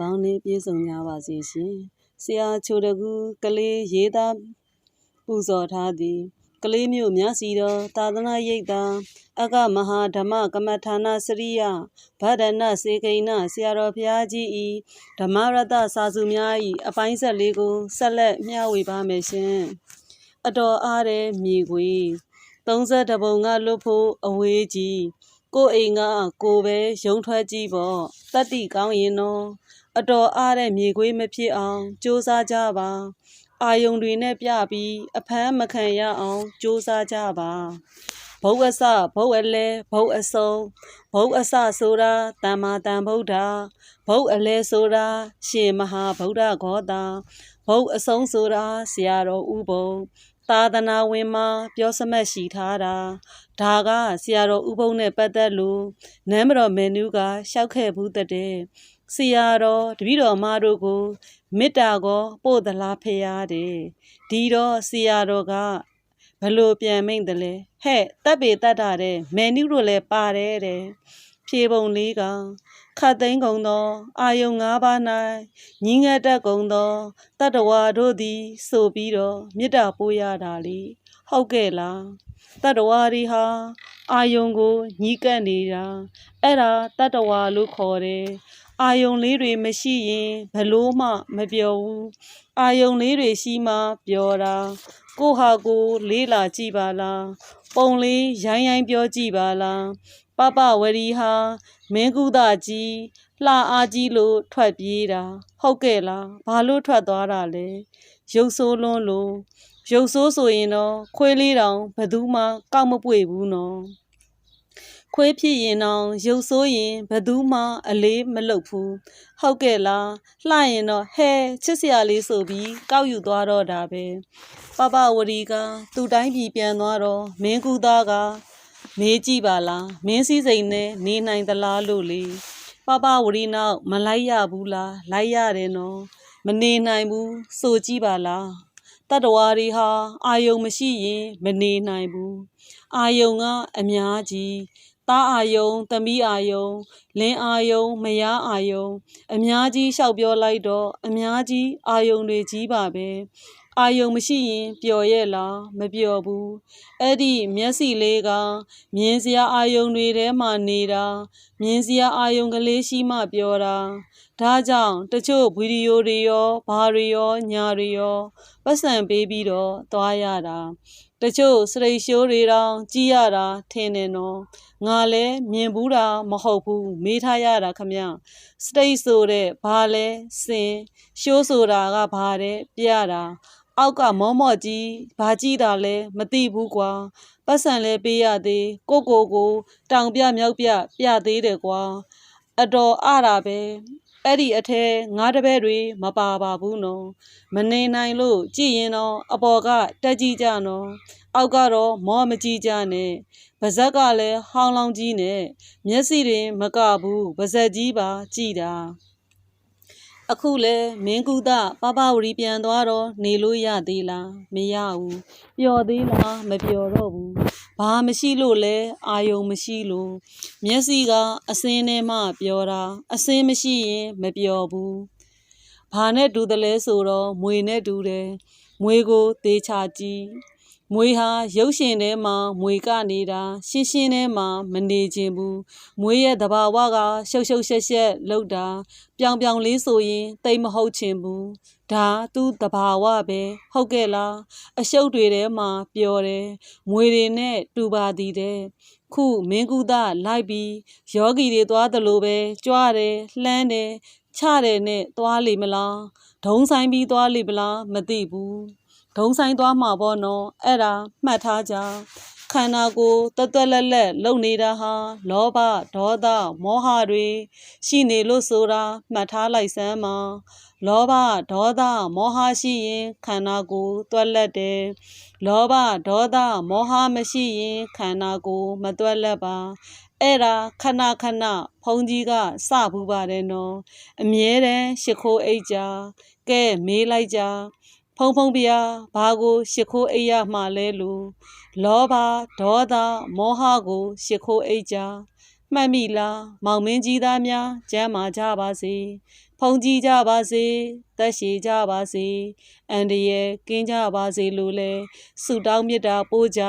ပေါင်းနှင့်ပြည့်စုံကြပါစေရှင်ဆရာချိုတကူကလေးရေးသားပူဇော်ထားသည်ကလေးမျိုးမြစီတော်သာသနာရိပ်သာအကမဟာဓမ္မကမ္မထာနာစရိယဗဒနစေကိဏဆရာတော်ဘုရားကြီးဤဓမ္မရတစာစုများဤအပိုင်းဆက်လေးကိုဆက်လက်မျှဝေပါမယ်ရှင်အတော်အားတဲ့မြေခွေ30ပုံကလွတ်ဖို့အဝေးကြီးကိုယ်အိမ်ကကိုယ်ပဲရုံထွက်ကြည့်ပေါ့တတ္တိကောင်းရင်တော့ အတော်အားတဲ့မြေခွေးမဖြစ်အောင်ကြိုးစားကြပါအာယုံတွေနဲ့ပြပြီးအဖမ်းမခံရအောင်ကြိုးစားကြပါဘုတ်အစဘုတ်အလဲဘုတ်အစုံဘုတ်အစဆိုတာတမ္မာတန်ဗုဒ္ဓဘုတ်အလဲဆိုတာရှင်မဟာဗုဒ္ဓဂေါတာဘုတ်အစုံဆိုတာဆရာတော်ဥပုံသာသနာဝင်မှာပြောစမတ်ရှိထားတာဒါကဆရာတော်ဥပုံနဲ့ပတ်သက်လို့နမ်းမတော်မင်းနူးကရှောက်ခဲ့ဘူးတဲ့ ဆရာတော်တပည့်တော်မတို့ကိုမေတ္တာကိုပို့သလားဖေရတဲ့ဒီတော့ဆရာတော်ကဘလို့ပြန်မိတ်တယ်လဲဟဲ့တပ်ပေတတ်တာတဲ့မယ်နုတို့လည်းပါတယ်တဲ့ဖြေပုံလေးကခတ်သိမ်းကုန်သောအာယုံ၅ပါး၌ညီငတ်တတ်ကုန်သောတတ္တဝါတို့သည် ဆိုပြီးတော့မေတ္တာပို့ရတာလေဟုတ်ကဲ့လားတတ္တဝါတွေဟာအာယုံကိုညီးကပ်နေတာအဲ့ဒါတတ္တဝါလို့ခေါ်တယ် အာယုံလေးတွေမရှိရင်ဘလို့မှမပြောဘူးအာယုံလေးတွေရှိမှပြောတာကိုဟာကိုလေးလာကြည့်ပါလားပုံလေးရိုင်းရိုင်းပြောကြည့်ပါလားပပဝရီဟာမင်းကုသကြီးလှအားကြီးလို့ထွက်ပြေးတာဟုတ်ကဲ့လားဘာလို့ထွက်သွားတာလဲရုပ်ဆိုးလွန်းလို့ရုပ်ဆိုးဆိုရင်တော့ခွေးလေးတောင်ဘသူမှကောက်မပွေဘူးနော် ခွေးဖြစ်ရင်တော့ရုပ်ဆိုးရင်ဘသူမှအလေးမလုပ်ဘူးဟုတ်ကဲ့လားလှရင်တော့ဟဲချစ်စရာလေးဆိုပြီးကောက်ယူသွားတော့တာပဲပပဝရီကသူ့တိုင်းပြည်ပြန်သွားတော့မင်းကူသားကမေးကြည့်ပါလားမင်းစည်းစိမ်နဲ့နေနိုင်သလားလို့လေပပဝရီနောက်မလိုက်ရဘူးလားလိုက်ရတယ်နော်မနေနိုင်ဘူးဆိုကြည့်ပါလားတတ္တဝါတွေဟာအာယုံမရှိရင်မနေနိုင်ဘူးအာယုံကအများကြီး သားအာယုံသမီးအာယုံလင်းအာယုံမယားအာယုံအများကြီးလျှောက်ပြောလိုက်တော့အများကြီးအာယုံတွေကြီးပါပဲအာယုံမရှိရင်ပျော်ရဲ့လားမပျော်ဘူးအဲ့ဒီမျက်စိလေးကမြင်စရာအာယုံတွေထဲမှာနေတာမြင်စရာအာယုံကလေးရှိမှပျော်တာဒါကြောင့်တချို့ဗီဒီယိုတွေရောဘာတွေရောညာတွေရောပတ်စံပေးပြီးတော့သွားရတာ တချို့စရိတ်ရှိုးတွေတောင်ကြည့်ရတာထင်တယ်နော်ငါလည်းမြင်ဘူးတာမဟုတ်ဘူးမေးထားရတာခမစတိတ်ဆိုတဲ့ဘာလဲစင်ရှိုးဆိုတာကဘာတဲ့ပြရတာအောက်ကမောမော့ကြီးဘာကြည့်တာလဲမသိဘူးကွာပတ်စံလဲပေးရသေးကိုကိုကိုတောင်ပြမြောက်ပြပြသေးတယ်ကွာအတော်အတာပဲ အဲ့ဒီအထဲငါးတပည့်တွေမပါပါဘူးနော်မနေနိုင်လို့ကြည်ရင်တော့အပေါ်ကတက်ကြည့်ကြနော်အောက်ကတော့မောမကြည့်ကြနဲ့ပါဇက်ကလည်းဟောင်းလောင်းကြီးနဲ့မျက်စိတွေမကဘူးပါဇက်ကြီးပါကြည်တာအခုလဲမင်းကူတာပပဝရီပြန်သွားတော့နေလို့ရသေးလားမရဘူးပျော်သေးလားမပျော်တော့ဘူး ဘာမရှိလို့လဲအာယုံမရှိလို့မျက်စိကအစင်းထဲမှပျော်တာအစင်းမရှိရင်မပျော်ဘူးဘာနဲ့တူတယ်လဲဆိုတော့မွေနဲ့တူတယ်မွေကိုသေးချကြည့်မွေဟာရုပ်ရှင်ထဲမှာမွေကနေတာရှင်းရှင်းထဲမှာမနေခြင်းဘူးမွေရဲ့တဘာဝကရှုပ်ရှုပ်ရှက်ရှက်လောက်တာပြောင်ပြောင်လေးဆိုရင်တိတ်မဟုတ်ခြင်းဘူး ဒါသူ့တဘာဝပဲဟုတ်ကဲ့လားအရှုပ်တွေထဲမှာပျော်တယ်မွေတွေနဲ့တူပါသည်တဲ့ခုမင်းကူသားလိုက်ပြီးယောဂီတွေသွားသလိုပဲကြွားတယ်လှမ်းတယ်ချတယ်နဲ့သွားလိမ့်မလားဒုံဆိုင်ပြီးသွားလိမ့်မလားမသိဘူးဒုံဆိုင်သွားမှာပေါ့နော်အဲ့ဒါမှတ်ထားကြ ခန္ဓာကိုယ်တသွက်လက်လက်လုံနေတာဟာလောဘဒေါသမောဟတွေရှိနေလို့ဆိုတာမှတ်ထားလိုက်စမ်းပါလောဘဒေါသမောဟရှိရင်ခန္ဓာကိုယ်သွက်လက်တယ်လောဘဒေါသမောဟမရှိရင်ခန္ဓာကိုယ်မသွက်လက်ပါအဲ့ဒါခဏခဏဖုန်ကြီးကစဘူးပါတယ်နော်အမြဲတမ်းရှ िख ိုးအိတ်ကြကဲမေးလိုက်ကြဖုံဖုံပြာဘာကိုရှ िख ိုးအိတ်ရမှလဲလို့ လောဘဒေါသမောဟကို ရှ िख ိုးအိတ်ကြမှတ်မိလားမောင်မင်းကြီးသားများကျမ်းမာကြပါစေဖုန်ကြီးကြပါစေသက်ရှိကြပါစေအန္တရာယ်ကင်းကြပါစေလို့လဲဆုတောင်းမေတ္တာပို့ကြ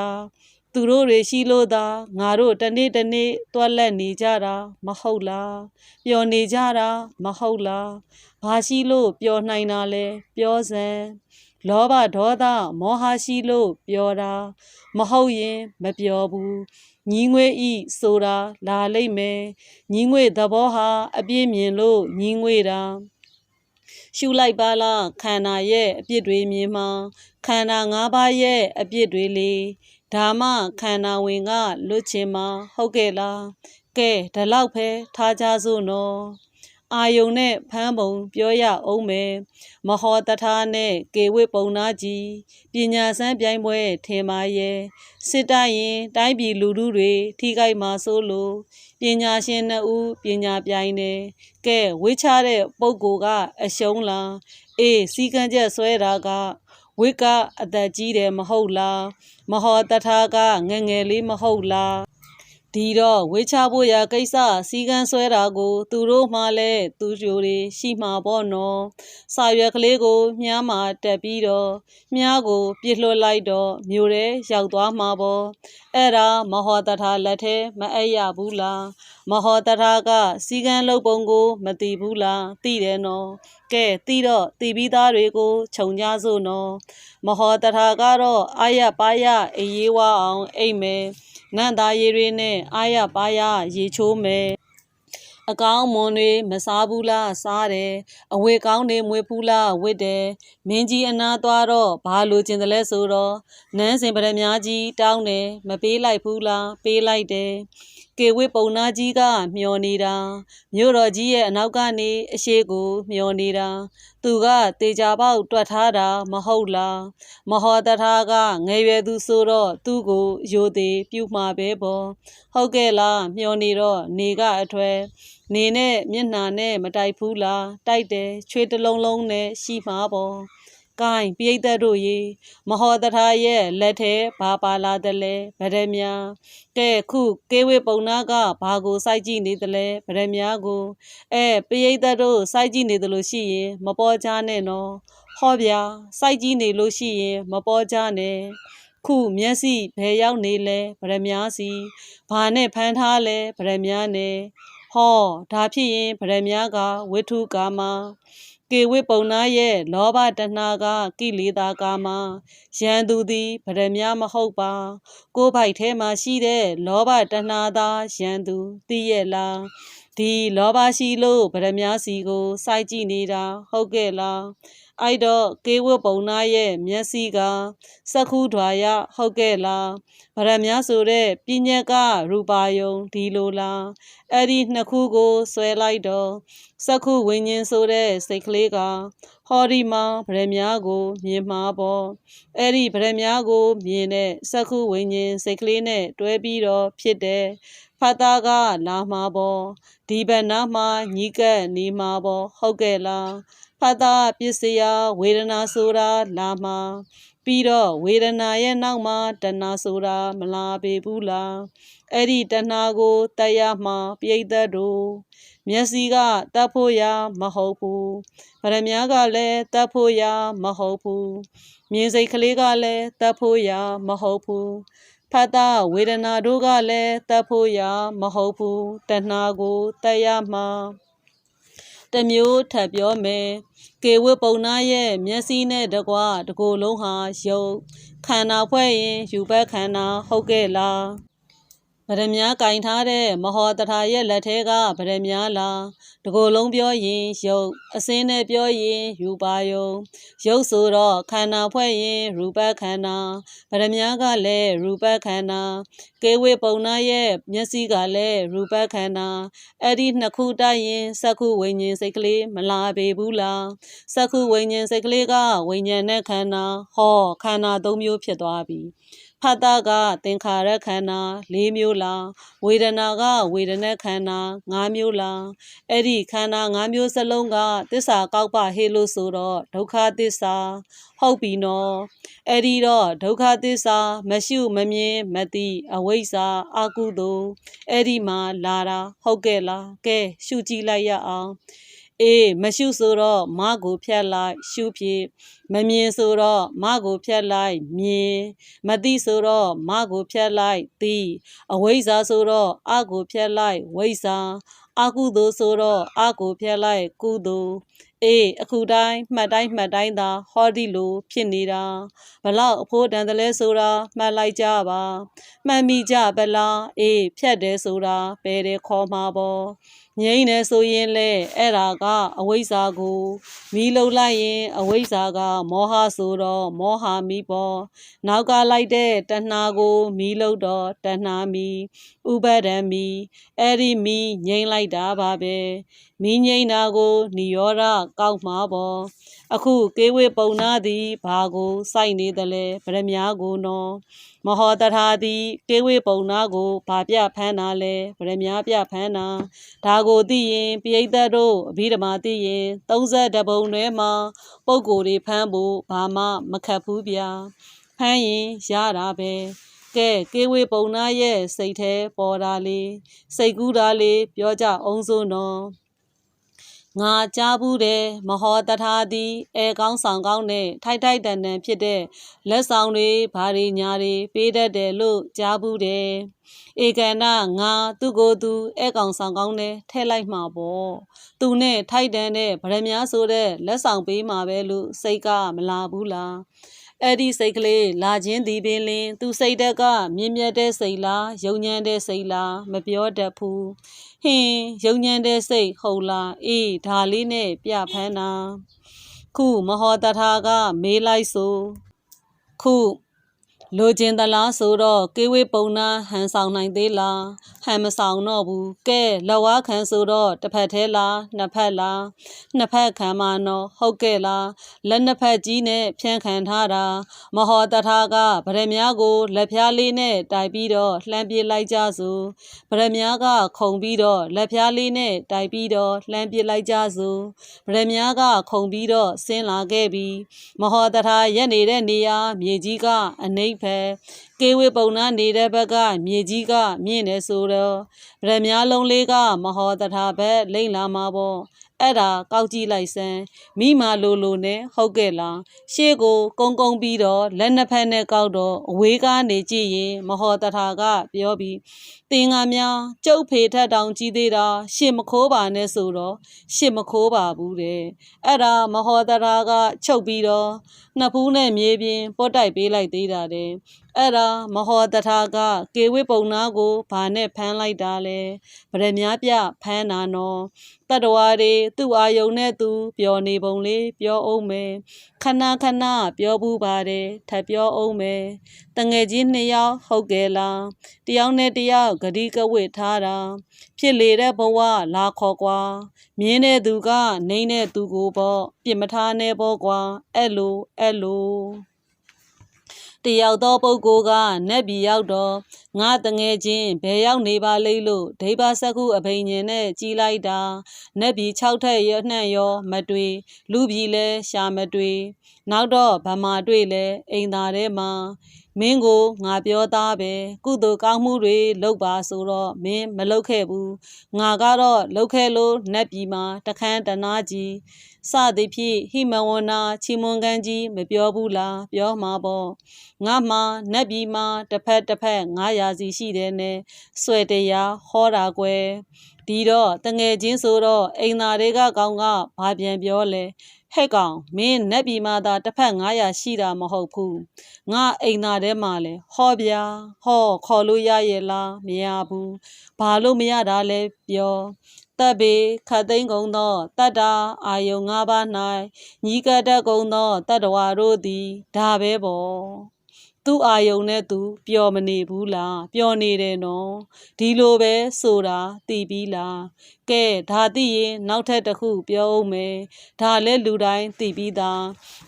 သူတို့တွေရှိလို့သာငါတို့တစ်နေ့တစ်နေ့တွက်လက်နေကြတာမဟုတ်လားပျော်နေကြတာမဟုတ်လားဘာရှိလို့ပျော်နိုင်တာလဲပြောစမ်း လောဘဒေါသမောဟရှိလို့ပျော်တာမဟုတ်ရင်မပျော်ဘူးညီငွေဤဆိုတာလာလိမ့်မယ်ညီငွေသဘောဟာအပြည့်မြင်လို့ညီငွေတာရှုလိုက်ပါလားခန္ဓာရဲ့အပြစ်တွေမြင်မှခန္ဓာ၅ပါးရဲ့အပြစ်တွေလေဒါမှခန္ဓာဝင်ကလွတ်ချင်မှာဟုတ်ကဲ့လားကဲဒါလောက်ပဲထားကြစို့နော် အာယုံနဲ့ဖမ်းပုံပြောရအောင်မယ်မဟောတထာနဲ့ကေဝိပုံနာကြီးပညာစမ်းပြိုင်ပွဲထင်ပါရဲ့စစ်တိုင်းရင်တိုင်းပြည်လူထုတွေထိခိုက်မှာဆိုလို့ပညာရှင်နှစ်ဦးပညာပြိုင်တယ်ကဲဝိချတဲ့ပုံကိုကအရှုံးလားအေးစီကံချက်ဆွဲတာကဝိကအသက်ကြီးတယ်မဟုတ်လားမဟောတထာကငယ်ငယ်လေးမဟုတ်လား ဒီတော့ဝေချဖို့ရာကိစ္စစီကံဆွဲတာကို သူတို့မှလည်းသူကြိုတွေရှိမှာပေါ့နော်စာရွက်ကလေးကိုမြားမှာတက်ပြီးတော့မြားကို ပြစ်လွှတ်လိုက်တော့မြို့ထဲရောက်သွားမှာပေါ့အဲ့ဒါမဟောတထာလက်ထဲမအိပ်ရဘူးလားမဟောတထာက စီကံလုပ်ပုံကို မသိဘူးလားသိတယ်နော်ကဲသိတော့သိပြီးသားတွေကိုခြုံကြစို့နော်မဟောတထာကတော့အာရပါရအေးရေးဝအောင်အိတ်မယ် နန္တာရေတွေနဲ့အာရပါရရေချိုးမယ်အကောင်းမွန်တွေမစားဘူးလားစားတယ်အဝေကောင်းတွေမွေးဘူးလားဝစ်တယ်မင်းကြီးအနာသွားတော့ဘာလိုချင်တယ်လဲဆိုတော့နန်းစင်ပရမကြီးတောင်းတယ်မပေးလိုက်ဘူးလားပေးလိုက်တယ် ကေဝိပုံနာကြီးကမျောနေတာမြို့တော်ကြီးရဲ့အနောက်ကနေအရှိကိုမျောနေတာသူကတေချာပေါက်တွက်ထားတာမဟုတ်လားမဟောတထာကငယ်ရွယ်သူဆိုတော့သူ့ကိုယိုသေးပြုမှာပဲပေါ့ဟုတ်ကဲ့လားမျောနေတော့နေကအထွဲနေနဲ့မျက်နှာနဲ့မတိုက်ဘူးလားတိုက်တယ်ချွေးတစ်လုံးလုံးနဲ့ရှိမှာပေါ့ ကိုင်းပိဋကတ်တို့ရေမဟောတထာရဲ့လက်ထဲဘာပါလာတယ်လဲဗရမ ्या ကဲခုကေဝေပုံနာကဘာကိုစိုက်ကြည့်နေတယ်လဲဗရမ ्या ကိုအဲပိဋကတ်တို့စိုက်ကြည့်နေတယ်လို့ရှိရင်မပေါ်ကြနဲ့နော်ဟောဗျာစိုက်ကြည့်နေလို့ရှိရင်မပေါ်ကြနဲ့ခုမျက်စိဘယ်ရောက်နေလဲဗရမ ्या စီဘာနဲ့ဖမ်းထားလဲဗရမ ्या နဲ့ဟောဒါဖြစ်ရင်ဗရမ ्या ကဝိထုကာမ ကေဝိပုံနာရဲ့လောဘတဏှာကကိလေသာကာမရန်သူသည်ဗရမ ्या မဟုတ်ပါ ကိုယ်ပိုက်ထဲမှာရှိတဲ့လောဘတဏှာသာရန်သူသိရဲ့လားဒီလောဘရှိလို့ဗရမ ्या စီကိုစိုက်ကြည့်နေတာဟုတ်ကဲ့လား အဲ့တော့ကေဝပုံနာရဲ့မျက်စိကစက္ခုဓွာယဟုတ်ကဲ့လားဗရမ ्या ဆိုတဲ့ပြဉ္ညကရူပါယုံဒီလိုလားအဲ့ဒီနှစ်ခုကိုဆွဲလိုက်တော့စက္ခုဝိညာဉ်ဆိုတဲ့စိတ်ကလေးကဟောဒီမှာဗရမ ्या ကိုမြင်မှာပေါ့အဲ့ဒီဗရမ ्या ကိုမြင်တဲ့စက္ခုဝိညာဉ်စိတ်ကလေးနဲ့တွဲပြီးတော့ဖြစ်တဲ့ဖတ်သားကလာမှာပေါ့ဒီဘက်နားမှာညီကပ်နေမှာပေါ့ဟုတ်ကဲ့လား ဖတ်တာပစ္စယဝေဒနာဆိုတာလာမှာပြီးတော့ဝေဒနာရဲ့နောက်မှာတဏှာဆိုတာမလာပေဘူးလားအဲ့ဒီတဏှာကိုတတ်ရမှာပြိတ္တတို့မျက်စိကတတ်ဖို့ရမဟုတ်ဘူးဗရမ ्या ကလည်းတတ်ဖို့ရမဟုတ်ဘူးမြင်စိတ်ကလေးကလည်းတတ်ဖို့ရမဟုတ်ဘူးဖတ်တာဝေဒနာတို့ကလည်းတတ်ဖို့ရမဟုတ်ဘူးတဏှာကိုတတ်ရမှာ တမျိုးထပ်ပြောမယ်ကေဝပုံနာရဲ့မျက်စိနဲ့တကွတကိုယ်လုံးဟာယုတ်ခန္ဓာဖွဲ့ရင်ယူဘက်ခန္ဓာဟုတ်ကဲ့လား ဗရမ ्या ကင်ထားတဲ့မဟောတထာရဲ့လက်ထဲကဗရမ ्या လားတကိုယ်လုံးပြောရင်ယုတ်အစင်းနဲ့ပြောရင်ယူပါယုံယုတ်ဆိုတော့ခန္ဓာဖွဲ့ရင်ရူပခန္ဓာဗရမ ्या ကလည်းရူပခန္ဓာကေဝေပုံနာရဲ့မျက်စိကလည်းရူပခန္ဓာအဲ့ဒီနှစ်ခုတိုက်ရင်စက္ခုဝိညာဉ်စိတ်ကလေးမလာပေဘူးလားစက္ခုဝိညာဉ်စိတ်ကလေးကဝိညာဉ်နဲ့ခန္ဓာဟောခန္ဓာ၃မျိုးဖြစ်သွားပြီ ဖတ်တာကသင်္ခါရခန္ဓာ၄မျိုးလားဝေဒနာကဝေဒနာခန္ဓာ၅မျိုးလားအဲ့ဒီခန္ဓာ၅မျိုးစလုံးကသစ္စာကောက်ပဟေလို့ဆိုတော့ဒုက္ခသစ္စာဟုတ်ပြီနော်အဲ့ဒီတော့ဒုက္ခသစ္စာမရှုမမြင်မသိအဝိဇ္ဇာအကုသိုလ်အဲ့ဒီမှာလာတာဟုတ်ကဲ့လားကဲရှုကြည့်လိုက်ရအောင် အေးမရှုဆိုတော့မကိုဖြတ်လိုက်ရှုဖြစ်မမြင်ဆိုတော့မကိုဖြတ်လိုက်မြင်မသိဆိုတော့မကိုဖြတ်လိုက်သိအဝိဇ္ဇာဆိုတော့အကိုဖြတ်လိုက်ဝိဇ္ဇာအကုသိုလ်ဆိုတော့အကိုဖြတ်လိုက်ကုသိုလ်အေးအခုတိုင်းမှတ်တိုင်းမှတ်တိုင်းသာဟောဒီလိုဖြစ်နေတာဘလောက်အဖို့တန်တယ်လဲဆိုတာမှတ်လိုက်ကြပါမှတ်မိကြပလားအေးဖြတ်တယ်ဆိုတာဘယ်တဲ့ခေါ်မှာပေါ့ ငိမ့်နေဆိုရင်လေအဲ့ဒါကအဝိဇ္ဇာကိုမီးလုံးလိုက်ရင်အဝိဇ္ဇာက မောဟဆိုတော့မောဟမီးပေါ့နောက်ကလိုက်တဲ့တဏှာကိုမီးလုံးတော့တဏှာမီးဥပဒံမီအဲ့ဒီမီးငိမ့်လိုက်တာပါပဲမီးငိမ့်တာကိုនិရောဓကောက်မှာပေါ့အခုကေဝေပုံနာသည်ဘာကိုစိုက်နေတယ်လဲဗရမ ्या ကိုနော်မဟောတထာသည်ကေဝေပုံနာကိုဘာပြဖမ်းတာလဲဗရမ ्या ပြဖမ်းတာဒါကိုသိရင်ပိဋကတ်တို့အဘိဓမ္မာသိရင်30ပုံတွဲမှာပုံကိုယ်တွေဖမ်းဖို့ဘာမှမခတ်ဘူးဗျာဖမ်းရင်ရတာပဲကဲကေဝေပုံနာရဲ့စိတ်แท้ပေါ်တာလေးစိတ်ကူးတာလေးပြောကြအောင်စို့နော် ငါကြားဘူးတယ်မဟောတထာသည်အဲကောင်းဆောင်ကောင်းနဲ့ထိုက်ထိုက်တန်တန်ဖြစ်တဲ့လက်ဆောင်တွေဘာတွေညာတွေပေးတတ်တယ်လို့ကြားဘူးတယ်ဧကန္နငါသူ့ကိုယ်သူအဲကောင်ဆောင်ကောင်းနဲ့ထဲလိုက်မှာပေါ့သူနဲ့ထိုက်တန်တဲ့ဗရမ ्या ဆိုတဲ့လက်ဆောင်ပေးမှာပဲလို့စိတ်ကမလာဘူးလား အဲ့ဒီစိတ်ကလေးလာခြင်းဒီပင်လင်သူစိတ်တက်ကမြင့်မြတ်တဲ့စိတ်လားယုံညံတဲ့စိတ်လားမပြောတတ်ဘူးဟင်ယုံညံတဲ့စိတ်ဟုတ်လားအေးဒါလေးနဲ့ပြဖမ်းတာခုမဟောတထာကမေးလိုက်ဆိုခု လိုချင်သလားဆိုတော့ကေဝေပုံနာဟန်ဆောင်နိုင်သေးလားဟန်မဆောင်တော့ဘူးကဲလက်ဝါခံဆိုတော့တစ်ဖက်သေးလားနှစ်ဖက်လားနှစ်ဖက်ခံမနော်ဟုတ်ကဲ့လားလက်နှစ်ဖက်ကြီးနဲ့ဖြန့်ခံထားတာမဟောတထာကဗရမ ्या ကိုလက်ဖျားလေးနဲ့တိုက်ပြီးတော့လှမ်းပစ်လိုက်ကြစို့ဗရမ ्या ကခုံပြီးတော့လက်ဖျားလေးနဲ့တိုက်ပြီးတော့လှမ်းပစ်လိုက်ကြစို့ဗရမ ्या ကခုံပြီးတော့ဆင်းလာခဲ့ပြီးမဟောတထာရက်နေတဲ့နေရာမြေကြီးကအနှိမ့်ဖ က်ကေဝေပုံနာနေတဲ့ဘက်ကမြေကြီးကမြင့်နေဆိုတော့ဗရမ ्या လုံးလေးကမဟောတထာဘက်လိမ့်လာမှာပေါ့အဲ့ဒါကောက်ကြည့်လိုက်စမ်းမိမာလိုလိုနဲ့ဟုတ်ကဲ့လားရှေ့ကိုကုန်းကုန်းပြီးတော့လက်နှစ်ဖက်နဲ့ကောက်တော့အဝေးကနေကြည့်ရင်မဟောတထာကပြောပြီးတင်ငါများကျုပ်ဖေထက်တောင်ကြီးသေးတာရှေ့မခိုးပါနဲ့ဆိုတော့ရှေ့မခိုးပါဘူးတဲ့အဲ့ဒါမဟောတထာကချုပ်ပြီးတော့နှစ်ဖူးနဲ့မြေပြင်ပုတ်တိုက်ပေးလိုက်သေးတာတဲ့ အဲ့ဒါမဟောတထာကကေဝိပုံနာကိုဘာနဲ့ဖမ်းလိုက်တာလဲဗရမ ्या ပြဖမ်းတာနော်တတ္တဝါတွေသူ့အာယုံနဲ့သူပျော်နေပုံလေးပြောအောင်မယ်ခဏခဏပြောဘူးပါတယ်ထပ်ပြောအောင်မယ်တငယ်ချင်းနှစ်ယောက်ဟုတ်ကဲ့လားတယောက်နဲ့တယောက်ဂတိကဝတ်ထားတာဖြစ်လေတဲ့ဘဝလာခေါ်ကွာမြင်းတဲ့သူကနှိမ့်တဲ့သူကိုပေါ့ပြစ်မထားနဲ့ပေါ့ကွာအဲ့လိုအဲ့လို တယောက်သောပုဂ္ဂိုလ်ကနတ်ပြည်ရောက်တော့ငါတငယ်ချင်းဘယ်ရောက်နေပါလိမ့်လို့ဒိဗ္ဗစကုအဘိညာဉ်နဲ့ကြီးလိုက်တာနတ်ပြည်6ထက်ရနှံ့ရောမတွေ့လူပြည်လဲရှာမတွေ့နောက်တော့ဗမာတွေ့လဲအိမ်သာထဲမှာ မင်းကိုငါပြောသားပဲကုသိုလ်ကောင်းမှုတွေလုပ်ပါဆိုတော့မင်းမလုပ်ခဲ့ဘူးငါကတော့လုပ်ခဲ့လို့နတ်ပြည်မှာတခန်းတနာကြီးစသည်ဖြင့်ဟိမဝနာချီမွန်ကန်ကြီးမပြောဘူးလားပြောမှာပေါ့ငါမှနတ်ပြည်မှာတစ်ဖက်တစ်ဖက်900စီရှိတယ်နဲ့ဆွဲတရားဟောတာကွယ်ဒီတော့တငယ်ချင်းဆိုတော့အိမ်သားတွေကကောင်းကဘာပြန်ပြောလဲ ဟဲ့ကောင်မင်းနက်ပြီမာသာတစ်ဖက်900ရှိတာမဟုတ်ဘူးငါအိမ်သားထဲမှာလဲဟောဗျာဟောခေါ်လို့ရရဲ့လားမရဘူးဘာလို့မရတာလဲပြောတပ်ပေခတ်သိမ်းကုန်သောတတ္တာအာယုံ၅ပါး၌ညီကတတ်ကုန်သောတတ္တဝါတို့သည်ဒါပဲပေါ့ သူ့အာယုံနဲ့သူပျော်မနေဘူးလားပျော်နေတယ်နော်ဒီလိုပဲဆိုတာသိပြီးလားကဲဒါသိရင်နောက်ထပ်တစ်ခုပြောအောင်မယ်ဒါလည်းလူတိုင်းသိပြီးသား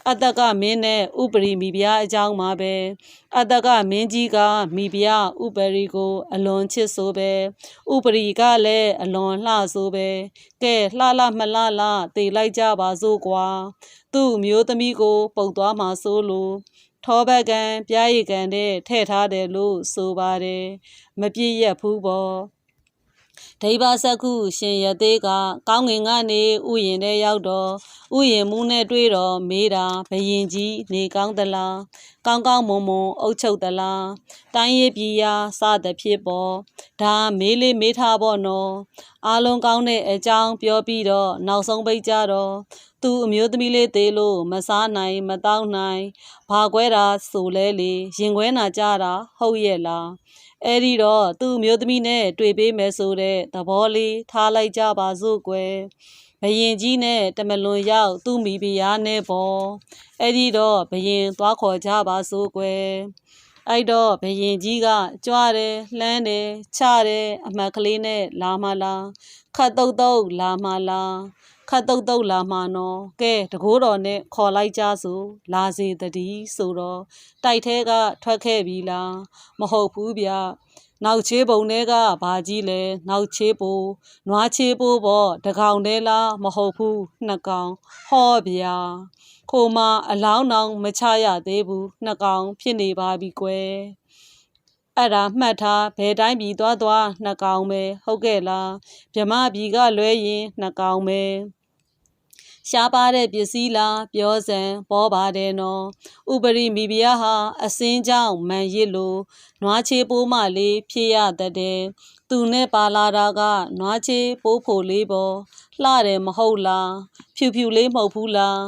အတ္တကမင်းနဲ့ဥပရိမိဖုရားအကြောင်းမှာပဲအတ္တကမင်းကြီးကမိဖုရားဥပရိကိုအလွန်ချစ်ဆိုပဲဥပရိကလည်းအလွန်လှဆိုပဲကဲလှလှမလှလှသိလိုက်ကြပါစို့ကွာသူ့မျိုးသမီးကိုပုတ်သွားမှာဆိုလို့ ထောဘကံပြားရည်ကံတဲ့ထဲ့ထားတယ်လို့ဆိုပါတယ်မပြည့်ရက်ဘူးပေါ့ဒိဗ္ဗစကုရှင်ရသေးကကောင်းငင်ကနေဥယျင်ထဲရောက်တော့ဥယျင်မူးနဲ့တွေ့တော့မေးတာဘယင်ကြီးနေကောင်းသလားကောင်းကောင်းမွန်မွန်အုပ်ချုပ်သလားတိုင်းရပြည်ရာစသဖြင့်ပေါ့ ဒါမေးလေးမေးထားပေါ့နော်အားလုံးကောင်းတဲ့အကြောင်းပြောပြီးတော့နောက်ဆုံးပိတ်ကြတော့သူ့အမျိုးသမီးလေးသေးလို့မစားနိုင်မတောင်းနိုင်ဘာကွဲတာဆိုလဲလေရင်ခွဲနာကြတာဟုတ်ရဲ့လားအဲ့ဒီတော့သူ့မျိုးသမီးနဲ့တွေ့ပေးမယ်ဆိုတဲ့သဘောလေးထားလိုက်ကြပါစို့ကွယ်ဘယင်ကြီးနဲ့တမလွန်ရောက်သူ့မိဖုရားနဲ့ပေါ့အဲ့ဒီတော့ဘယင်သွားခေါ်ကြပါစို့ကွယ် အဲ့တော့ဘယင်ကြီးကကြွားတယ်လှမ်းတယ်ချတယ်အမှတ်ကလေးနဲ့လာမလားခတ်တုတ်တုတ်လာမလားခတ်တုတ်တုတ်လာမှာနော်ကဲတကိုးတော်နဲ့ခေါ်လိုက်ကြစို့လာစေတည်းဆိုတော့တိုက်ထဲကထွက်ခဲ့ပြီလားမဟုတ်ဘူးဗျနောက်ချေးပုံတွေကဘာကြီးလဲနောက်ချေးပိုးနွားချေးပိုးပေါ့တကောင်တည်းလားမဟုတ်ဘူးနှစ်ကောင်ဟောဗျာ ခိုမအလောင်းနောင်မချရသေးဘူးနှစ်ကောင်ဖြစ်နေပါပြီကွယ်အဲ့ဒါမှတ်ထားဘယ်တိုင်းပြည်သွားသွားနှစ်ကောင်ပဲဟုတ်ကဲ့လားမြမပြည်ကလွဲရင်နှစ်ကောင်ပဲရှားပါတဲ့ပစ္စည်းလားပြောစံပေါ်ပါတယ်နော်ဥပရိမိဖုရားဟာအစင်းကြောင့်မန်ရစ်လို့နွားချေပိုးမလေးဖြစ်ရတတ်တယ်သူနဲ့ပါလာတာကနွားချေပိုးဖို့လေးပေါ်လှတယ်မဟုတ်လားဖြူဖြူလေးမဟုတ်ဘူးလား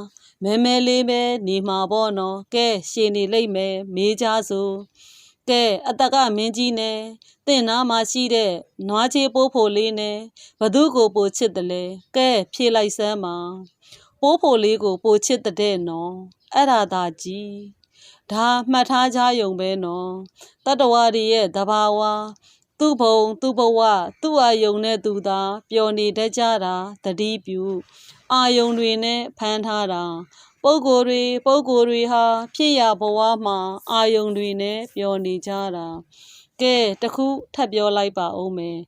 မဲမဲလေးပဲနေမှာပေါ့နော်ကဲရှင်နေလိမ့်မယ်မေးကြစို့ကဲအတကမင်းကြီးနဲ့တင့်နာမှာရှိတဲ့နွားချေပိုးဖို့လေးနဲ့ဘသူကိုပိုချစ်တယ်လဲကဲဖြေလိုက်စမ်းပါပိုးဖို့လေးကိုပိုချစ်တဲ့နော်အဲ့ဒါသာကြီးဒါမှတ်ထားကြယုံပဲနော်တတ္တဝါတွေရဲ့သဘာဝ သူ့ဘုံသူ့ဘဝသူ့အာယုံနဲ့သူသာပျော်နေတတ်ကြတာတတိပြုအာယုံတွေနဲ့ဖမ်းထားတာပုဂ္ဂိုလ်တွေပုဂ္ဂိုလ်တွေဟာဖြစ်ရဘဝမှာအာယုံတွေနဲ့ပျော်နေကြတာကဲတခုထပ်ပြောလိုက်ပါဦးမယ်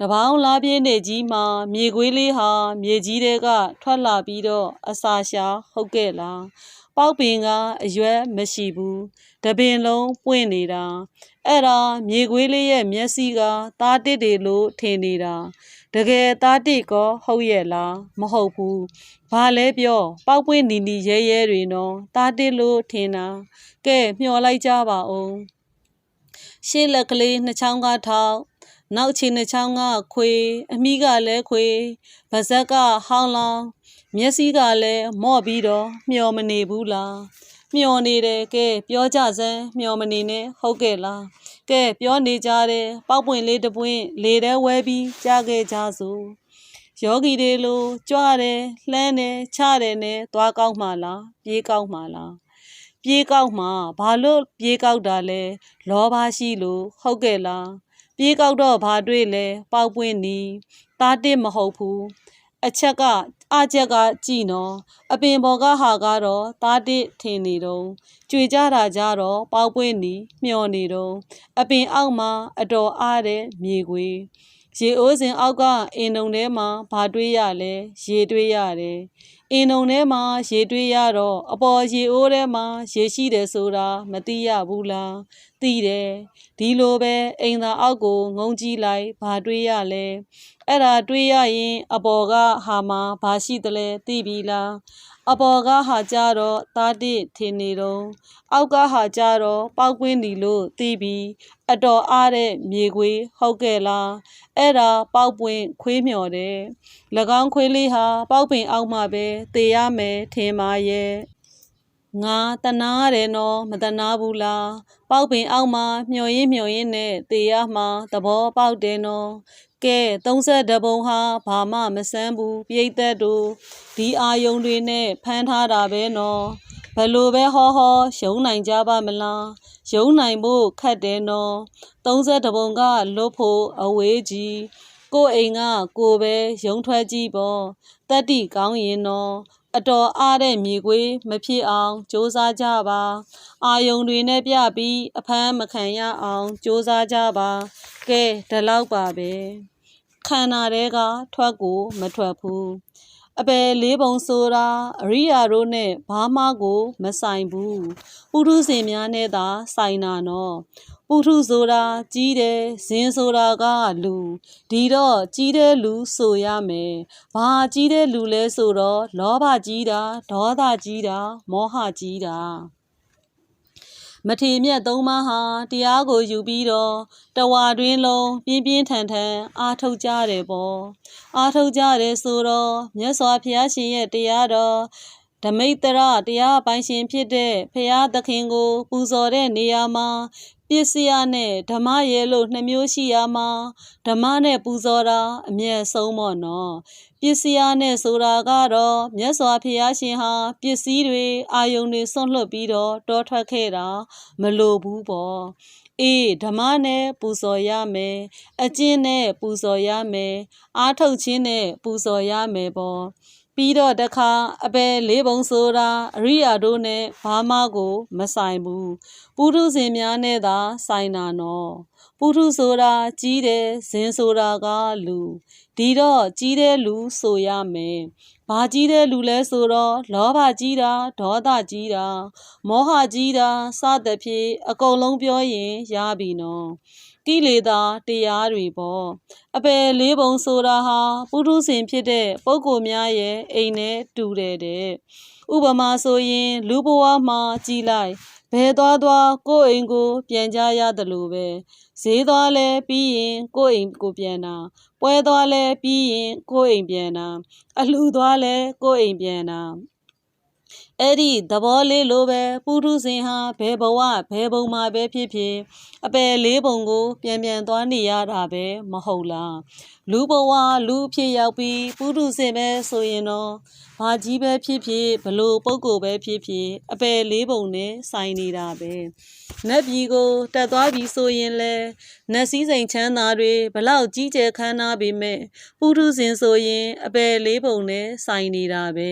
တပေါင်းလားပြင်းနေကြီးမှာမြေခွေးလေးဟာမြေကြီးတဲကထွက်လာပြီးတော့အစာရှာဟုတ်ကဲ့လား ပေါက်ပင်ကအရွက်မရှိဘူးတပင်လုံးပွင့်နေတာအဲ့ဒါမြေခွေးလေးရဲ့မျက်စိကသားတစ်တွေလို့ထင်နေတာတကယ်သားတစ်ကောဟုတ်ရဲ့လားမဟုတ်ဘူးဘာလဲပြောပေါက်ပွင့်နီနီရဲရဲတွေနော်သားတစ်လို့ထင်တာကဲမျှော်လိုက်ကြပါဦးရှေ့လက်ကလေးနှစ်ချောင်းကထောက်နောက်ခြေနှချောင်းကခွေ အမိကလည်းခွေဗဇက်ကဟောင်းလောင်း မျက်စိကလည်းမော့ပြီးတော့မျောမနေဘူးလားမျောနေတယ်ကဲပြောကြစမ်းမျောမနေနဲ့ဟုတ်ကဲ့လားကဲပြောနေကြတယ်ပေါက်ပွင့်လေးတပွင့်လေထဲဝဲပြီးကြားခဲ့ကြစို့ယောဂီတွေလိုကြွားတယ်လှမ်းတယ်ချတယ်နဲ့သွားကောက်မှလားပြေးကောက်မှလားပြေးကောက်မှဘာလို့ပြေးကောက်တာလဲလောဘရှိလို့ဟုတ်ကဲ့လားပြေးကောက်တော့ဘာတွေ့လဲပေါက်ပွင့်နီသားတစ်မဟုတ်ဘူး အချက်က အချက်ကကြည်နော်အပင်ပေါ်ကဟာကတော့သားတစ်ထင်နေတော့ကြွေကြတာကြတော့ပေါက်ပွင့်နီမျောနေတော့အပင်အောက်မှာအတော်အားတဲ့မြေခွေရေအိုးစင်အောက်ကအင်းုံထဲမှာဘာတွေးရလဲရေတွေးရတယ် အင်းုံထဲမှာရေတွေးရတော့အပေါ်ရေအိုးထဲမှာရေရှိတယ်ဆိုတာမသိရဘူးလားသိတယ်ဒီလိုပဲအိမ်သာအောက်ကိုငုံကြည့်လိုက်ဘာတွေးရလဲအဲ့ဒါတွေးရရင် အပေါ်ကဟာမှာဘာရှိသလဲသိပြီလား အပေါ်ကဟာကြတော့သားတစ်ထင်နေတော့အောက်ကဟာကြတော့ပောက်ကွင်းဒီလို့သိပြီးအတော်အားတဲ့မြေခွေးဟုတ်ကဲ့လားအဲ့ဒါပောက်ပွင့်ခွေးမြော်တယ်၎င်းခွေးလေးဟာပောက်ပင်အောက်မှာပဲသေရမယ်ထင်ပါရဲ့ငါတနာရတယ်နော်မတနာဘူးလားပေါက်ပင်အောက်မှာမျော်ရင်မျော်ရင်နဲ့တေရမှာသဘောပေါက်တယ်နော် ကဲ32ဘုံဟာဘာမှမဆန်းဘူးပြိတ်သက်တို့ဒီအာယုံတွေနဲ့ဖမ်းထားတာပဲနော် ဘလို့ပဲဟောဟောရှုံးနိုင်ကြပါမလားယုံနိုင်ဖို့ခတ်တယ်နော်30ပုံကလွတ်ဖို့အဝေးကြီးကိုယ်အိမ်ကကိုယ်ပဲယုံထွက်ကြည့်ပေါ့တတ္တိကောင်းရင်နော်အတော်အားတဲ့မြေခွေးမဖြစ်အောင်စ조사ကြပါအာယုံတွေနဲ့ပြပြီးအဖမ်းမခံရအောင်စ조사ကြပါကဲဒီလောက်ပါပဲ ခန္ဓာတဲကထွက်ကိုမထွက်ဘူးအပယ်လေးပုံဆိုတာအရိယာတို့နဲ့ဘာမှကို မဆိုင်ဘူးပုထုဇဉ်များနဲ့သာဆိုင်တာနော်ပုထုဆိုတာကြီးတယ်ဇင်းဆိုတာကလူဒီတော့ကြီးတဲ့လူဆိုရမယ်ဘာကြီးတဲ့လူလဲဆိုတော့လောဘကြီးတာဒေါသကြီးတာမောဟကြီးတာ မထေမြတ်သုံးပါးဟာတရားကိုယူပြီးတော့တဝါတွင်လုံးပြင်းပြင်းထန်ထန်အားထုတ်ကြတယ်ပေါ့အားထုတ်ကြတယ်ဆိုတော့မြတ်စွာဘုရားရှင်ရဲ့တရားတော်ဓမိတ်တရတရားပိုင်ရှင်ဖြစ်တဲ့ဖရာသခင်ကို ပူဇော်တဲ့နေရာမှာပစ္စယနဲ့ဓမ္မရဲ့လို့နှမျိုးရှိရမှာဓမ္မနဲ့ပူဇော်တာအမျက်ဆုံးပေါ့နော် ပစ္စယနဲ့ဆိုတာကတော့မြတ်စွာဘုရားရှင်ဟာပစ္စည်းတွေအာယုန်တွေဆွန့်လွတ်ပြီးတော့တောထွက်ခဲ့တာမလိုဘူးပေါ့အေးဓမ္မနဲ့ပူဇော်ရမယ်အကျင့်နဲ့ပူဇော်ရမယ်အားထုတ်ခြင်းနဲ့ပူဇော်ရမယ်ပေါ့ပြီးတော့တခါအပယ်လေးပုံဆိုတာအရိယာတို့နဲ့ဘာမှကို မဆိုင်ဘူးပုထုဇဉ်များနဲ့သာဆိုင်တာနော်ပုထုဆိုတာကြီးတယ်ဇင်းဆိုတာကလူ ဒီတော့ကြီးတဲ့လူဆိုရမယ်ဘာကြီးတဲ့လူလဲဆိုတော့လောဘကြီးတာဒေါသကြီးတာမောဟကြီးတာစသဖြင့်အကုန်လုံးပြောရင်ရပြီနော်ကိလေသာတရားတွေပေါ့အပယ်လေးပုံဆိုတာဟာပုထုဇဉ်ဖြစ်တဲ့ပုဂ္ဂိုလ်များရဲ့အိမ်နဲ့တူတယ်တဲ့ဥပမာဆိုရင် လူဘဝမှာကြီးလိုက် ဘယ်သွားသွားကိုယ့်အိမ်ကို ပြန်ကြရတယ်လို့ပဲဈေးသွားလဲပြီးရင်ကိုယ့်အိမ်ကိုပြန်တာပွဲသွားလဲပြီးရင်ကိုယ့်အိမ်ပြန်တာအလှသွားလဲကိုယ့်အိမ်ပြန်တာ အဲ့ဒီသဘောလေးလိုပဲပုထုဇဉ်ဟာဘယ်ဘဝဘယ်ဘုံမှာပဲဖြစ်ဖြစ်အပယ်လေးပုံကို ပြန်ပြန်သွားနေရတာပဲမဟုတ်လားလူဘဝလူဖြစ်ရောက်ပြီးပုထုဇဉ်ပဲဆိုရင်တော့ဘာကြီးပဲဖြစ်ဖြစ်ဘလို့ပုံကိုပဲဖြစ်ဖြစ်အပယ်လေးပုံနဲ့ဆိုင်နေတာပဲနတ်ပြည်ကိုတက်သွားပြီဆိုရင်လဲနတ်စည်းစိမ်ချမ်းသာတွေဘလောက်ကြီးကျယ်ခမ်းနားပေမဲ့ပုထုဇဉ်ဆိုရင် အပယ်လေးပုံနဲ့ဆိုင်နေတာပဲ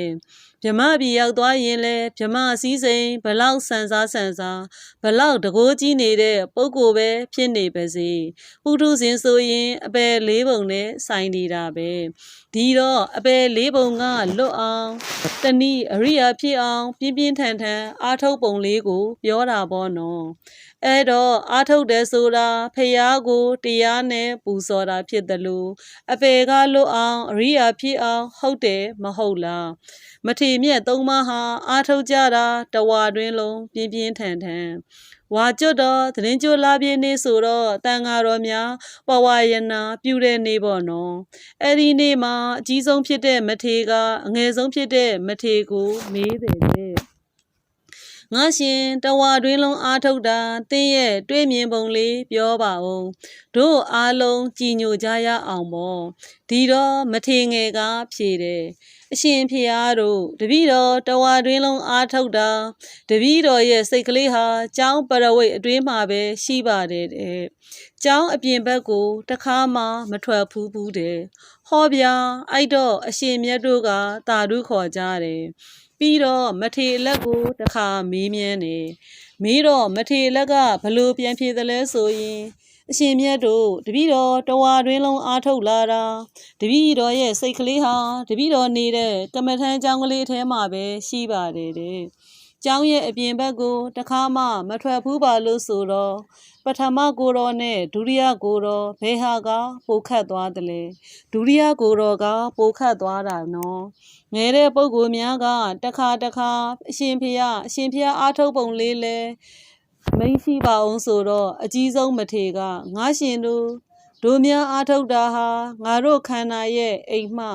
မြမပြည်ရောက်သွားရင်လဲမြမစည်းစိမ်ဘလောက်ဆန်စားဆန်စားဘလောက်တကိုးကြီးနေတဲ့ပုံကိုပဲဖြစ်နေပါစေပုထုဇဉ်ဆိုရင် အပယ်လေးပုံနဲ့ဆိုင်နေတာပဲဒီတော့အပယ်လေးပုံကလွတ်အောင်တနည်းအရိယာဖြစ်အောင် ပြင်းပြင်းထန်ထန်အားထုတ်ပုံလေးကို ပြောတာပေါ့နော်အဲ့တော့အားထုတ်တယ်ဆိုတာဖះကိုတရားနဲ့ပူဇော်တာဖြစ်တယ်လို့အပေကလွတ်အောင်အရိယာဖြစ်အောင် ဟုတ်တယ်မဟုတ်လားမထေမြတ်သုံးပါးဟာအားထုတ်ကြတာတဝါတွင်လုံးပြင်းပြင်းထန်ထန် ဝါကျွတ်တော့သတင်းကြိုလာပြင်းနေဆိုတော့တန်ဃာတော်များပဝရဏပြုတဲ့နေပေါ့နော်အဲ့ဒီနေ့မှာအကြီးဆုံးဖြစ်တဲ့မထေကအငယ်ဆုံးဖြစ်တဲ့မထေကိုမေးတယ်တဲ့ငါရှင်တဝါတွင်လုံးအားထုတ်တာတင်းရဲ့တွေးမြင်ပုံလေးပြောပါဦးတို့အားလုံးကြည်ညိုကြရအောင်ပေါ့ဒီတော့မထေငယ်ကဖြေတယ် အရှင်ဖျားတို့တပည့်တော်တဝါတွင်လုံးအားထုတ်တာတပည့်တော်ရဲ့စိတ်ကလေးဟာကျောင်းပရဝိတ်အတွင်းမှာပဲရှိပါတယ်တဲ့ကျောင်းအပြင်ဘက်ကိုတခါမှမထွက်ဖူးဘူးတဲ့ဟောဗျာအဲ့တော့အရှင်မြတ်တို့ကတာဓုခေါ်ကြတယ်ပြီးတော့မထေလက်ကိုတခါမေးမြန်းတယ်မေးတော့မထေလက်ကဘလို့ပြန်ဖြေသလဲဆိုရင် အရှင်မြတ်တို့တပည့်တော်တဝါတွင်လုံးအားထုတ်လာတာတပည့်တော်ရဲ့စိတ်ကလေးဟာတပည့်တော်နေတဲ့ကမ္မထမ်းကျောင်းကလေးထဲမှာပဲရှိပါတယ်တဲ့ကျောင်းရဲ့အပြင်ဘက်ကိုတခါမှမထွက်ဘူးပါလို့ဆိုတော့ပထမကိုတော်နဲ့ဒုတိယကိုတော်ဘယ်ဟာကပိုခတ်သွားတယ်လဲဒုတိယကိုတော်ကပိုခတ်သွားတာနော်ငယ်တဲ့ပုံကိုများကတခါတခါအရှင်ဖေရအရှင်ဖေရအားထုတ်ပုံလေးလဲ မိရှိပါအောင်ဆိုတော့အကြီးဆုံးမထေကငါရှင်တို့တို့များအားထုတ်တာဟာငါတို့ခန္ဓာရဲ့အိမ်မှ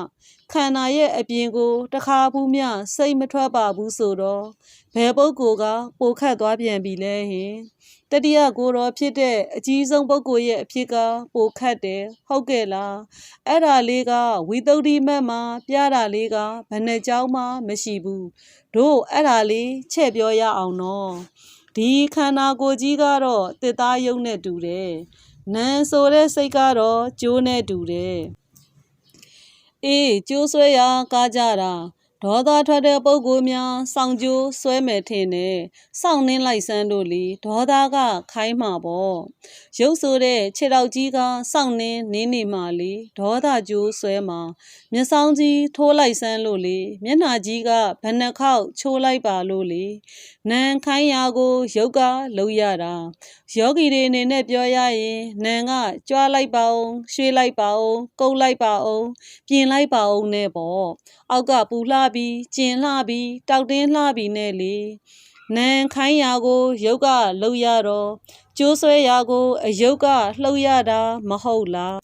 ခန္ဓာရဲ့အပြင်ကိုတခါဘူးမြစိတ်မထွက်ပါဘူးဆိုတော့ဘယ်ပုဂ္ဂိုလ်ကပိုခတ်သွားပြန်ပြီလဲဟင်တတိယကိုယ်တော်ဖြစ်တဲ့အကြီးဆုံးပုဂ္ဂိုလ်ရဲ့အဖြစ်ကပိုခတ်တယ်ဟုတ်ကဲ့လားအဲ့ဒါလေးကဝိသုဒ္ဓိမတ်မှာပြတာလေးကဘယ်နှကြောင်းမှမရှိဘူးတို့အဲ့ဒါလေးချက်ပြောရအောင်နော် ဒီခန္ဓာကိုယ်ကြီးကတော့တစ်သားယုံနဲ့တူတယ်နန်ဆိုတဲ့စိတ်ကတော့ကျိုးနဲ့တူတယ်အေးကျိုးဆွဲရကားကြတာ ဒေါသထွက်တဲ့ပုံကိုများစောင့်ကြိုးဆွဲမယ်ထင်တယ်စောင့်နှင်းလိုက်စမ်းတို့လီဒေါသကခိုင်းမှာပေါ့ရုပ်ဆိုတဲ့ခြေထောက်ကြီးကစောင့်နှင်းနင်းနေမှလေဒေါသကြိုးဆွဲမှာမျက်စောင်းကြီးထိုးလိုက်စမ်းလို့လေမျက်နှာကြီးကဘယ်နှခေါက်ချိုးလိုက်ပါလို့လေနန်ခိုင်းရာကိုရုပ်ကလုံရတာယောဂီတွေအနေနဲ့ပြောရရင်နန်ကကြွားလိုက်ပါအောင်ရွှေ့လိုက်ပါအောင်ကုတ်လိုက်ပါအောင်ပြင်လိုက်ပါအောင်နဲ့ပေါ့အောက်ကပူလှပြီးကျင်လှပြီးတောက်တင်းလှပြီးနဲ့လေနန်ခိုင်းရာကိုရုပ်ကလုံရတော့ကျိုးဆွဲရာကိုအယုတ်ကလှုပ်ရတာမဟုတ်လား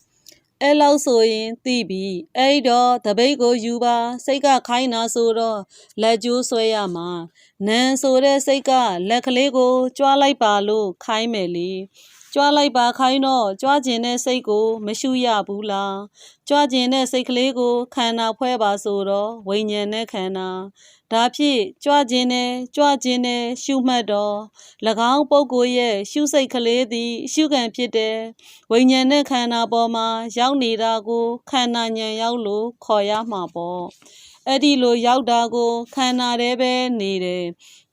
အဲ့လောက်ဆိုရင်သိပြီအဲ့တော့တပိတ်ကိုယူပါစိတ်ကခိုင်းတာဆိုတော့လက်ကျိုးဆွဲရမှာနန်ဆိုတဲ့စိတ်ကလက်ကလေးကိုကြွားလိုက်ပါလို့ခိုင်းမယ်လေ ကြွားလိုက်ပါခိုင်းတော့ကြွားကျင်တဲ့စိတ်ကိုမရှုရဘူးလားကြွားကျင်တဲ့စိတ်ကလေးကိုခန္ဓာဖွဲပါဆိုတော့ဝိညာဉ်နဲ့ခန္ဓာဒါဖြစ်ကြွခြင်းနဲ့ကြွခြင်းနဲ့ရှုမှတ်တော်၎င်းပုဂ္ဂိုလ်ရဲ့ရှုစိတ်ကလေးသည် ရှုခံဖြစ်တဲ့ဝိညာဉ်နဲ့ခန္ဓာပေါ်မှာရောက်နေတာကိုခန္ဓာဉာဏ်ရောက်လို့ခေါ်ရမှာပေါ့အဲ့ဒီလိုရောက်တာကိုခန္ဓာတည်းပဲနေတယ်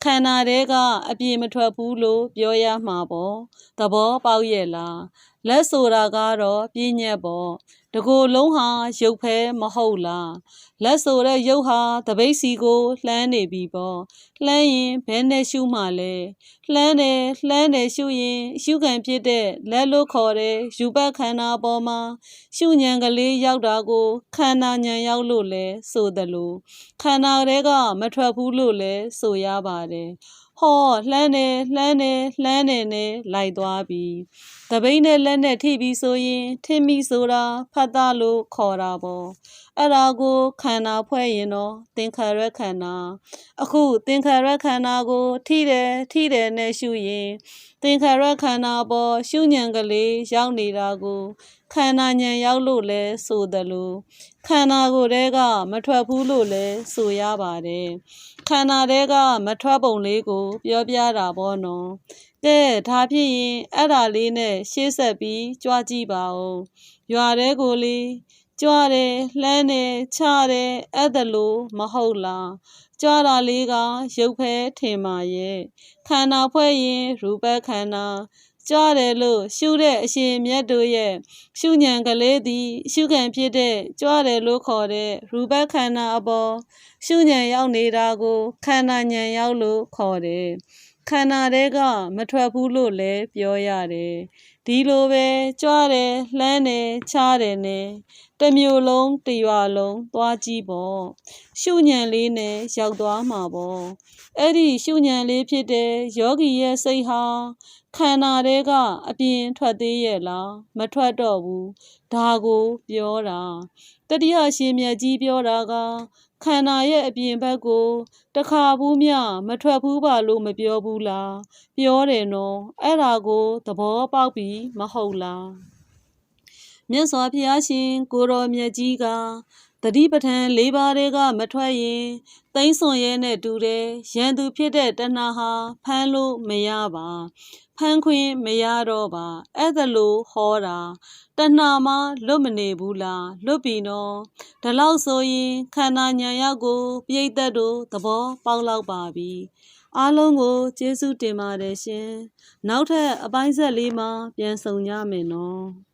ခန္ဓာတည်းကအပြည့်မထွက်ဘူးလို့ပြောရမှာပေါ့သဘောပေါက်ရဲ့လားလက်ဆိုတာကတော့ပြည့်ညက်ပေါ့တကိုယ်လုံးဟာရုပ်ဖဲမဟုတ်လားလက်ဆိုတဲ့ရုပ်ဟာတပိတ်စီကိုလှမ်းနေပြီပေါ့လှမ်းရင်ဘယ်နဲ့ရှုမှလဲလှမ်းတယ်လှမ်းတယ်ရှုရင်ရှုခံဖြစ်တဲ့လက်လို့ခေါ်တဲ့ယူပတ်ခန္ဓာပေါ်မှာရှုညံကလေးရောက်တာကိုခန္ဓာညံရောက်လို့လဲဆိုတယ်လို့ ခန္ဓာတွေကမထွက်ဘူးလို့လဲဆိုရပါတယ်ဟောလှမ်းနေလှမ်းနေလှမ်းနေနဲ့လိုက်သွားပြီတပိန်းနဲ့လက်နဲ့ထိပြီးဆိုရင်ထင်မိဆိုတာဖတ်သားလို့ခေါ်တာပေါ့အဲ့ဒါကိုခန္ဓာဖွဲ့ရင်တော့သင်္ခါရခန္ဓာအခုသင်္ခါရခန္ဓာကို ထိတယ်ထိတယ်နဲ့ရှုရင်သင်္ခါရခန္ဓာပေါ်ရှုညံကလေးရောက်နေတာကိုခန္ဓာဉာဏ်ရောက်လို့လဲဆိုတယ်လို့ခန္ဓာကိုယ်တည်းကမထွက်ဘူးလို့လဲဆိုရပါတယ်ခန္ဓာတည်းကမထွက်ပုံလေးကို ပြောပြတာပေါ့နော်ကဲဒါဖြစ်ရင်အဲ့ဒါလေးနဲ့ရှေ့ဆက်ပြီးကြွားကြည့်ပါဦးရွာတဲကိုလေးကြွားတယ်လှမ်းတယ်ချတယ်အဲ့ဒါလို့မဟုတ်လားကြွားတာလေးကရုပ်ဖဲထင်ပါရဲ့ခန္ဓာဖွဲ့ရင်ရူပခန္ဓာ ကြွားတယ်လို့ရှုတဲ့အရှင်မြတ်တို့ရဲ့ရှုညံကလေးသည် ရှုခံဖြစ်တဲ့ကြွားတယ်လို့ခေါ်တဲ့ရူပခန္ဓာအပေါ်ရှုညံရောက်နေတာကိုခန္ဓာညံရောက်လို့ခေါ်တယ်ခန္ဓာတဲကမထွက်ဘူးလို့လည်းပြောရတယ်ဒီလိုပဲကြွားတယ်လှမ်းတယ်ချားတယ်နဲ့တမျိုးလုံးတရွာလုံးသွားကြည့်ပေါ့ရှုညံလေးနဲ့ရောက်သွားမှာပေါ့အဲ့ဒီရှုညံလေးဖြစ်တဲ့ယောဂီရဲ့စိတ်ဟာ ခန္ဓာတဲကအပြင်ထွက်သေးရဲ့လားမထွက်တော့ဘူးဒါကိုပြောတာတတိယရှင်မြတ်ကြီးပြောတာကခန္ဓာရဲ့အပြင်ဘက်ကိုတခါဘူးမြမထွက်ဘူးပါလို့မပြောဘူးလားပြောတယ်နော်အဲ့ဒါကိုသဘောပေါက်ပြီမဟုတ်လားမြတ်စွာဘုရားရှင်ကိုရောမြတ်ကြီးကတတိပဋ္ဌာန်၄ပါးတွေကမထွက်ရင်သိမ့်စွန်ရဲနဲ့တူတယ်ရန်သူဖြစ်တဲ့တဏှာဟာဖမ်းလို့မရပါ ဖမ်းခွင့်မရတော့ပါအဲ့ဒါလို့ဟောတာတဏှာမှလွတ်မနေဘူးလားလွတ်ပြီနော်ဒါလောက်ဆိုရင်ခန္ဓာညာရောက်ကို ပြိတ်သက်တို့သဘောပေါက်လောက်ပါပြီအားလုံးကိုကျေးဇူးတင်ပါတယ်ရှင်နောက်ထပ်အပိုင်းဆက်လေးမှာပြန်ဆောင်ကြမယ်နော်